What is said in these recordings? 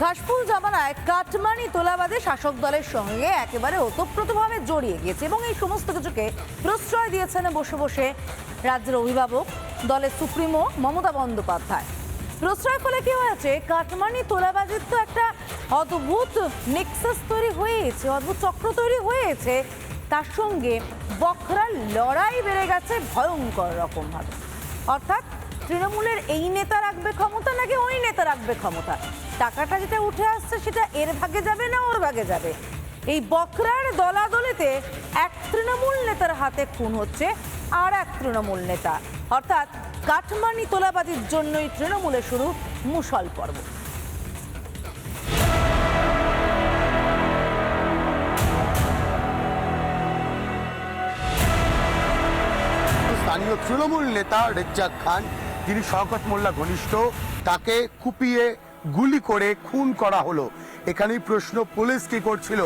ঘাসফুল জামানায় কাটমানি তোলাবাদে শাসক দলের সঙ্গে একেবারে ওতপ্রোতভাবে জড়িয়ে গিয়েছে এবং এই সমস্ত কিছুকে প্রশ্রয় দিয়েছেন বসে বসে রাজ্যের অভিভাবক দলের সুপ্রিমো মমতা বন্দ্যোপাধ্যায়। প্রশ্রয় ফলে কি হয়েছে? কাটমানি তোলাবাজির তো একটা অদ্ভুত নেক্সাস তৈরি হয়েছে, অদ্ভুত চক্র তৈরি হয়েছে। তার সঙ্গে বখরার লড়াই বেড়ে গেছে ভয়ঙ্কর রকমভাবে। অর্থাৎ তৃণমূলের এই নেতা রাখবে ক্ষমতা নাকি ওই নেতা রাখবে ক্ষমতা? টাকাটা যেটা উঠে আসছে সেটা এর ভাগে যাবে না ওর ভাগে যাবে? এই বকরার দলাদলিতে এক তৃণমূল নেতার হাতে খুন হচ্ছে আর এক তৃণমূল নেতা। অর্থাৎ কাঠমানি তোলাবাজির জন্যই তৃণমূলে শুরু মুসল পর্ব। স্থানীয় তৃণমূল নেতা রেজ্জাক খান যিনি শওকত মোল্লা ঘনিষ্ঠ তাকে কুপিয়ে গুলি করে খুন করা হলো। এখানেই প্রশ্ন পুলিশ কি করছিল?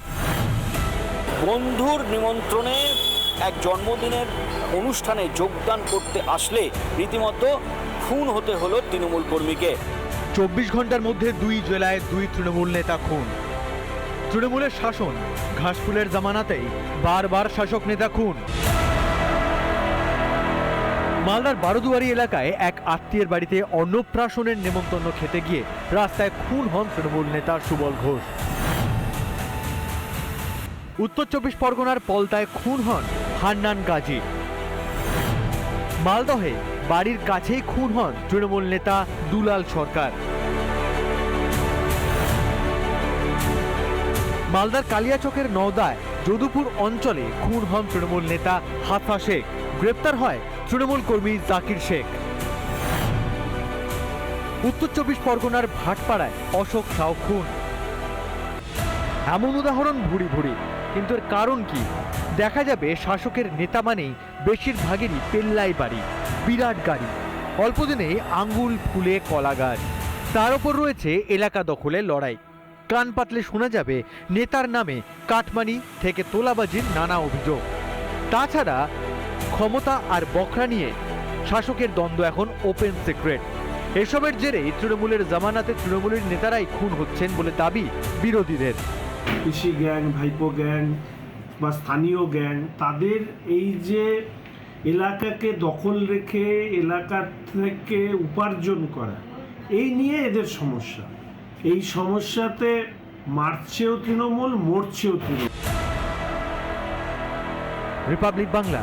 বন্ধুর নিমন্ত্রণে এক জন্মদিনের অনুষ্ঠানে যোগদান করতে আসলে রীতিমতো খুন হতে হলো তৃণমূল কর্মীকে। চব্বিশ ঘণ্টার মধ্যে দুই জেলায় দুই তৃণমূল নেতা খুন। তৃণমূলের শাসন ঘাসফুলের জামানাতেই বারবার শাসক নেতা খুন। মালদার বারোদুয়ারি এলাকায় এক আত্মীয়ের বাড়িতে অন্নপ্রাশনের নেমন্তন্ন খেতে গিয়ে রাস্তায় খুন হন তৃণমূল নেতা সুবল ঘোষ। উত্তর চব্বিশ পরগনার পলতায় খুন হন হান্নান গাজী। মালদহে বাড়ির কাছেই খুন হন তৃণমূল নেতা দুলাল সরকার। মালদার কালিয়াচকের নওদায় যদুপুর অঞ্চলে খুন হন তৃণমূল নেতা হাফা শেখ। গ্রেপ্তার হয় তৃণমূল কর্মী জাকির শেখ। উত্তর চব্বিশ পরগনার ভাটপাড়ায় অশোক সাউ খুন। এমন উদাহরণ ভুরি ভুরি, কিন্তু এর কারণ কি? দেখা যাবে শাসকের নেতা মানেই বেশিরভাগেরই পেল্লাই বাড়ি, বিরাট গাড়ি অল্পদিনেই আঙ্গুল, ফুলে, কলা গাছ। তার ওপর রয়েছে এলাকা দখলের লড়াই। কান পাতলে শোনা যাবে নেতার নামে কাটমানি থেকে তোলাবাজির নানা অভিযোগ। তাছাড়া ক্ষমতা আর বখরা নিয়ে শাসকের দ্বন্দ্ব এখন ওপেন সিক্রেট এসবের জেরেই তৃণমূলের জামানাতে তৃণমূলের নেতারাই খুন হচ্ছেন বলে দাবি বিরোধীদের। কৃষি গ্যাং ভাইপো গ্যাং বা স্থানীয় গ্যাং তাদের এই যে এলাকাকে দখল রেখে এলাকা থেকে উপার্জন করা এই নিয়ে এদের সমস্যা। এই সমস্যাতে মারছেও তৃণমূল মরছেও তৃণমূল। রিপাবলিক বাংলা